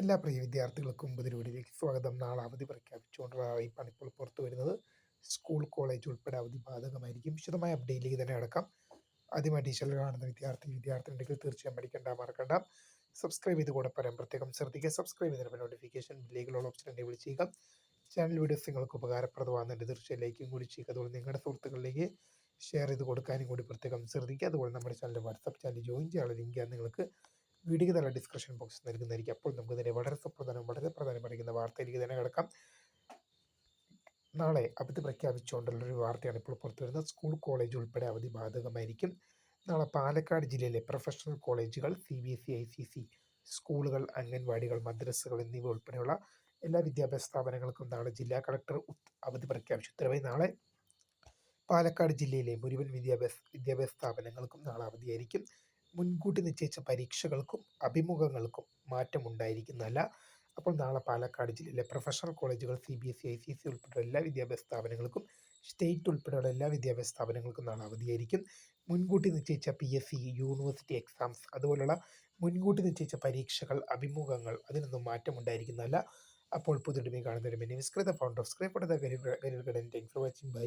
എല്ലാ പ്രിയ വിദ്യാർത്ഥികൾക്കും വീഡിയോയിലേക്ക് സ്വാഗതം. നാളെ അവധി പ്രഖ്യാപിച്ചുകൊണ്ടുള്ള അറിയിപ്പാണ് ഇപ്പോൾ പുറത്തു വരുന്നത് സ്കൂൾ കോളേജ് ഉൾപ്പെടെ അവധി ബാധകമായിരിക്കും. വിശദമായ അപ്ഡേറ്റിലേക്ക് തന്നെ അടക്കാം ആദ്യമായി ടീച്ചറിൽ കാണുന്ന വിദ്യാർത്ഥി വിദ്യാർത്ഥി ഉണ്ടെങ്കിൽ തീർച്ചയായും പഠിക്കേണ്ട മറക്കണ്ട സബ്സ്ക്രൈബ് ചെയ്ത് കൂടെ പറയാൻ പ്രത്യേകം ശ്രദ്ധിക്കുക. സബ്സ്ക്രൈബ് ചെയ്തതിന് നോട്ടിഫിക്കേഷൻ ബില്ലേക്കുള്ള ഓപ്ഷൻ എന്നെ വിളിച്ച് ചാനൽ വീഡിയോസ് നിങ്ങൾക്ക് ഉപകാരപ്രദമാകുന്നുണ്ട്. തീർച്ചയായും ലൈക്കും കൂടി ചെയ്യുക. അതുപോലെ നിങ്ങളുടെ സുഹൃത്തുക്കളിലേക്ക് ഷെയർ ചെയ്ത് കൊടുക്കാനും കൂടി പ്രത്യേകം ശ്രദ്ധിക്കുക. അതുപോലെ നമ്മുടെ ചാനൽ വാട്സപ്പ് ചാനൽ ജോയിൻ ചെയ്യാനുള്ള ലിങ്ക് നിങ്ങൾക്ക് വീഡിയോക്ക് തന്നെ ഡിസ്ക്രിപ്ഷൻ ബോക്സ് നൽകുന്നതായിരിക്കും. അപ്പോൾ നമുക്ക് തന്നെ വളരെ സുപ്രധാനം വളരെ പ്രധാനം പഠിക്കുന്ന വാർത്ത വാർത്തയിലേക്ക് തന്നെ കിടക്കാം. നാളെ അവധി പ്രഖ്യാപിച്ചുകൊണ്ടുള്ളൊരു വാർത്തയാണ് ഇപ്പോൾ പുറത്തു വരുന്നത്. സ്കൂൾ കോളേജ് ഉൾപ്പെടെ അവധി ബാധകമായിരിക്കും നാളെ പാലക്കാട് ജില്ലയിലെ പ്രൊഫഷണൽ കോളേജുകൾ C B S E I C C സ്കൂളുകൾ അംഗൻവാടികൾ മദ്രസകൾ എന്നിവ ഉൾപ്പെടെയുള്ള എല്ലാ വിദ്യാഭ്യാസ സ്ഥാപനങ്ങൾക്കും നാളെ ജില്ലാ കളക്ടർ അവധി പ്രഖ്യാപിച്ചു. ഉത്തരവായി നാളെ പാലക്കാട് ജില്ലയിലെ മുഴുവൻ വിദ്യാഭ്യാസ വിദ്യാഭ്യാസ സ്ഥാപനങ്ങൾക്കും നാളെ അവധിയായിരിക്കും. മുൻകൂട്ടി നിശ്ചയിച്ച പരീക്ഷകൾക്കും അഭിമുഖങ്ങൾക്കും മാറ്റമുണ്ടായിരിക്കുന്നതല്ല. അപ്പോൾ നാളെ പാലക്കാട് ജില്ലയിലെ പ്രൊഫഷണൽ കോളേജുകൾ C B S E I C എല്ലാ വിദ്യാഭ്യാസ സ്ഥാപനങ്ങൾക്കും സ്റ്റേറ്റ് ഉൾപ്പെടെയുള്ള എല്ലാ വിദ്യാഭ്യാസ സ്ഥാപനങ്ങൾക്കും നാളെ അവധിയായിരിക്കും. മുൻകൂട്ടി നിശ്ചയിച്ച P S C university exams അതുപോലുള്ള മുൻകൂട്ടി നിശ്ചയിച്ച പരീക്ഷകൾ അഭിമുഖങ്ങൾ അതിനൊന്നും മാറ്റമുണ്ടായിരിക്കുന്നതല്ല. അപ്പോൾ പുതിയ കാണുന്നവരും നിസ്കൃത വിസ്കൃത ഫൗണ്ട് ഓഫ് സ്ക്രൈപ്പ് career guidance thanks for watching bye